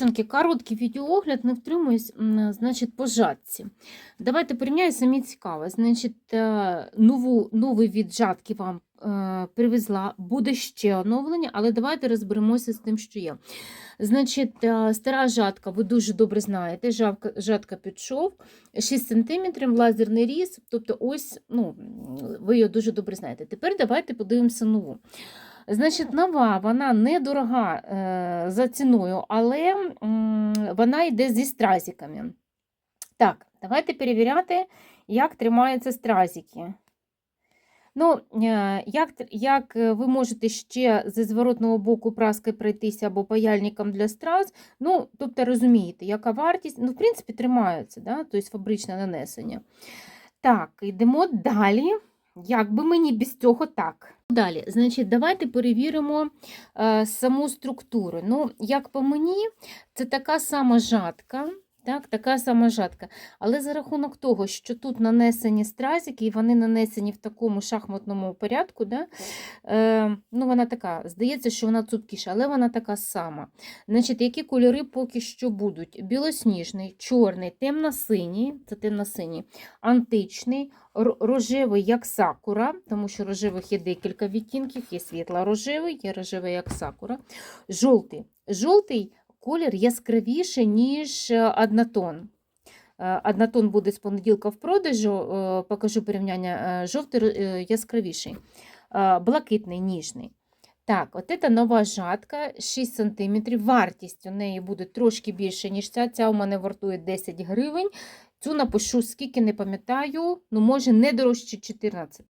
дівчонки, короткий відеоогляд, не втримуюсь, значить, по жатці. Давайте порівняю, самі цікаво. Значить, е, нову, новий від жатки вам е, привезла, буде ще оновлення, але давайте розберемося з тим, що є. Значить, е, стара жатка, ви дуже добре знаєте, жатка, жатка підшов, 6 см, лазерний різ, тобто ось, ну, ви її дуже добре знаєте. Тепер давайте подивимося нову. Значить, нова, вона недорога е, за ціною, але вона йде зі стразиками. Так, давайте перевіряти, як тримаються стразики. Ну, е, як, як е, ви можете ще зі зворотного боку праски пройтися або паяльником для страз, ну, тобто розумієте, яка вартість, ну, в принципі, тримаються, да? тобто фабричне нанесення. Так, йдемо далі. Як би мені без цього так. Далі, значить, давайте перевіримо е, саму структуру. Ну, як по мені, це така сама жатка, так, така сама жатка. Але за рахунок того, що тут нанесені стразики, і вони нанесені в такому шахматному порядку, да, е, ну, вона така, здається, що вона цупкіша, але вона така сама. Значить, які кольори поки що будуть? Білосніжний, чорний, темно-синій, це темно-синій, античний, рожевий, як сакура, тому що рожевих є декілька відтінків, є світло-рожевий, є рожевий, як сакура, жовтий. Жовтий колір яскравіший, ніж е, однотон. Е, Однотон буде з понеділка в продажу, е, покажу порівняння. Жовтий яскравіший, блакитний, ніжний. Так, от це нова жатка, 6 см. Вартість у неї буде трошки більше, ніж ця. Ця у мене вартує 10 гривень. Цю напишу, скільки не пам'ятаю, ну може не дорожче 14.